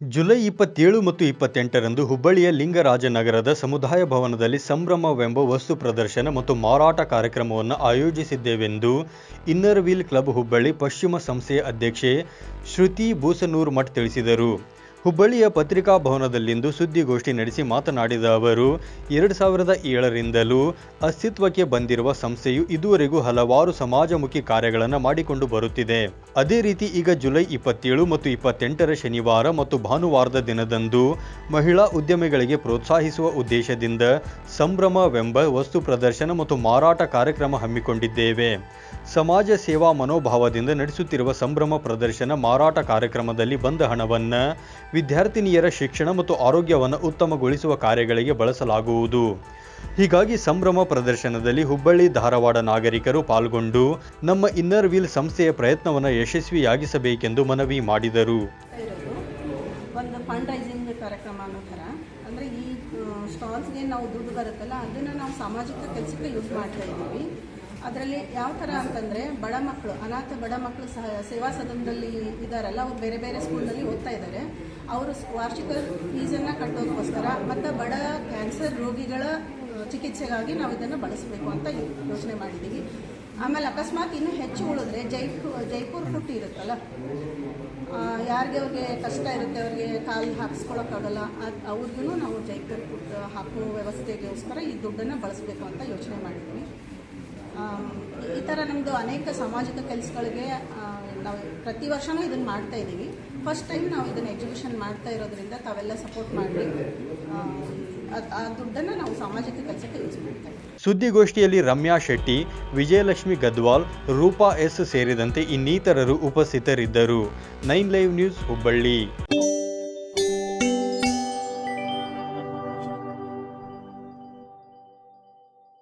July ಇಪ್ಪತ್ತೇಳು ಮತ್ತು ಇಪ್ಪತ್ತೆಂಟರಂದು ಹುಬ್ಬಳ್ಳಿಯ ಲಿಂಗರಾಜನಗರದ ಸಮುದಾಯ ಭವನದಲ್ಲಿ ಸಂಭ್ರಮವೆಂಬ ವಸ್ತು ಪ್ರದರ್ಶನ ಮತ್ತು ಮಾರಾಟ ಕಾರ್ಯಕ್ರಮವನ್ನು ಆಯೋಜಿಸಿದ್ದೇವೆಂದು ಇನ್ನರ್ ವೀಲ್ ಕ್ಲಬ್ ಹುಬ್ಬಳ್ಳಿ ಪಶ್ಚಿಮ ಸಂಸ್ಥೆಯ ಅಧ್ಯಕ್ಷೆ ಶ್ರುತಿ ಬೂಸನೂರ್ ಮಠ್ ತಿಳಿಸಿದರು. ಹುಬ್ಬಳ್ಳಿಯ ಪತ್ರಿಕಾ ಭವನದಲ್ಲಿಂದು ಸುದ್ದಿಗೋಷ್ಠಿ ನಡೆಸಿ ಮಾತನಾಡಿದ ಅವರು, ಎರಡು ಸಾವಿರದ ಏಳರಿಂದಲೂ ಅಸ್ತಿತ್ವಕ್ಕೆ ಬಂದಿರುವ ಸಂಸ್ಥೆಯು ಇದುವರೆಗೂ ಹಲವಾರು ಸಮಾಜಮುಖಿ ಕಾರ್ಯಗಳನ್ನು ಮಾಡಿಕೊಂಡು ಬರುತ್ತಿದೆ. ಅದೇ ರೀತಿ ಈಗ ಜುಲೈ ಇಪ್ಪತ್ತೇಳು ಮತ್ತು ಇಪ್ಪತ್ತೆಂಟರ ಶನಿವಾರ ಮತ್ತು ಭಾನುವಾರದ ದಿನದಂದು ಮಹಿಳಾ ಉದ್ಯಮಿಗಳಿಗೆ ಪ್ರೋತ್ಸಾಹಿಸುವ ಉದ್ದೇಶದಿಂದ ಸಂಭ್ರಮವೆಂಬ ವಸ್ತು ಪ್ರದರ್ಶನ ಮತ್ತು ಮಾರಾಟ ಕಾರ್ಯಕ್ರಮ ಹಮ್ಮಿಕೊಂಡಿದ್ದೇವೆ. ಸಮಾಜ ಸೇವಾ ಮನೋಭಾವದಿಂದ ನಡೆಸುತ್ತಿರುವ ಸಂಭ್ರಮ ಪ್ರದರ್ಶನ ಮಾರಾಟ ಕಾರ್ಯಕ್ರಮದಲ್ಲಿ ಬಂದ ಹಣವನ್ನು ವಿದ್ಯಾರ್ಥಿನಿಯರ ಶಿಕ್ಷಣ ಮತ್ತು ಆರೋಗ್ಯವನ್ನು ಉತ್ತಮಗೊಳಿಸುವ ಕಾರ್ಯಗಳಿಗೆ ಬಳಸಲಾಗುವುದು. ಹೀಗಾಗಿ ಸಂಭ್ರಮ ಪ್ರದರ್ಶನದಲ್ಲಿ ಹುಬ್ಬಳ್ಳಿ, ಧಾರವಾಡ ನಾಗರಿಕರು ಪಾಲ್ಗೊಂಡು ನಮ್ಮ ಇನ್ನರ್ ವೀಲ್ ಸಂಸ್ಥೆಯ ಪ್ರಯತ್ನವನ್ನು ಯಶಸ್ವಿಯಾಗಿಸಬೇಕೆಂದು ಮನವಿ ಮಾಡಿದರು. ಒಂದು ಫಂಡ್ರೈಸಿಂಗ್ ಕಾರ್ಯಕ್ರಮ ಅನ್ನೋ ಥರ ಅಂದರೆ ಈ ಸ್ಟಾಲ್ಸ್ಗೆ ನಾವು ದುಡ್ಡು ಬರುತ್ತಲ್ಲ, ಅದನ್ನು ನಾವು ಸಾಮಾಜಿಕ ಕೆಲಸಕ್ಕೆ ಯೂಸ್ ಮಾಡ್ತಾ ಇದ್ದೀವಿ. ಅದರಲ್ಲಿ ಯಾವ ಥರ ಅಂತಂದರೆ ಬಡ ಮಕ್ಕಳು ಅನಾಥ ಬಡ ಮಕ್ಕಳು ಸಹ ಸೇವಾ ಸದನದಲ್ಲಿ ಇದ್ದಾರಲ್ಲ ಅವ್ರು ಬೇರೆ ಬೇರೆ ಸ್ಕೂಲ್ನಲ್ಲಿ ಓದ್ತಾ ಇದ್ದಾರೆ ಅವರು ವಾರ್ಷಿಕ ಫೀಸನ್ನು ಕಟ್ಟೋದಕ್ಕೋಸ್ಕರ ಮತ್ತು ಬಡ ಕ್ಯಾನ್ಸರ್ ರೋಗಿಗಳ ಚಿಕಿತ್ಸೆಗಾಗಿ ನಾವು ಇದನ್ನು ಬಳಸಬೇಕು ಅಂತ ಯೋಚನೆ ಮಾಡಿದ್ದೀವಿ ಆಮೇಲೆ ಅಕಸ್ಮಾತ್ ಇನ್ನೂ ಹೆಚ್ಚು ಉಳಿದ್ರೆ ಜೈಪುರ್ ಜೈಪುರ್ ಹುಟ್ಟಿ ಇರುತ್ತಲ್ಲ? ಯಾರಿಗೆ ಅವ್ರಿಗೆ ಕಷ್ಟ ಇರುತ್ತೆ ಅವ್ರಿಗೆ ಕಾಲು ಹಾಕಿಸ್ಕೊಳಕ್ಕಾಗಲ್ಲ ಅದು ಅವ್ರಿಗೂ ನಾವು ಜೈಪುರ್ ಫುಡ್ ಹಾಕೋ ವ್ಯವಸ್ಥೆಗೋಸ್ಕರ ಈ ದುಡ್ಡನ್ನು ಬಳಸಬೇಕು ಅಂತ ಯೋಚನೆ ಮಾಡಿದ್ವಿ. ಆಮ್, ಈ ಥರ ನಮ್ಮದು ಅನೇಕ ಸಾಮಾಜಿಕ ಕೆಲಸಗಳಿಗೆ ನಾವು ಪ್ರತಿ ವರ್ಷವೂ ಇದನ್ನು ಮಾಡ್ತಾ ಇದ್ದೀವಿ. ಫಸ್ಟ್ ಟೈಮ್ ನಾವು ಇದನ್ನು ಎಕ್ಸಿಬಿಷನ್ ಮಾಡ್ತಾ ಇರೋದ್ರಿಂದ ತಾವೆಲ್ಲ ಸಪೋರ್ಟ್ ಮಾಡಿ ಆ ದುಡ್ಡನ್ನು ನಾವು ಸಾಮಾಜಿಕ ಕೆಲಸಕ್ಕೆ ಯೂಸ್ ಮಾಡ್ತಾ ಇದ್ದೀವಿ. ಸುದ್ದಿಗೋಷ್ಠಿಯಲ್ಲಿ ರಮ್ಯಾ ಶೆಟ್ಟಿ, ವಿಜಯಲಕ್ಷ್ಮಿ ಗದ್ವಾಲ್, ರೂಪಾ ಎಸ್ ಸೇರಿದಂತೆ ಇನ್ನಿತರರು ಉಪಸ್ಥಿತರಿದ್ದರು. Nine live news Hubballi.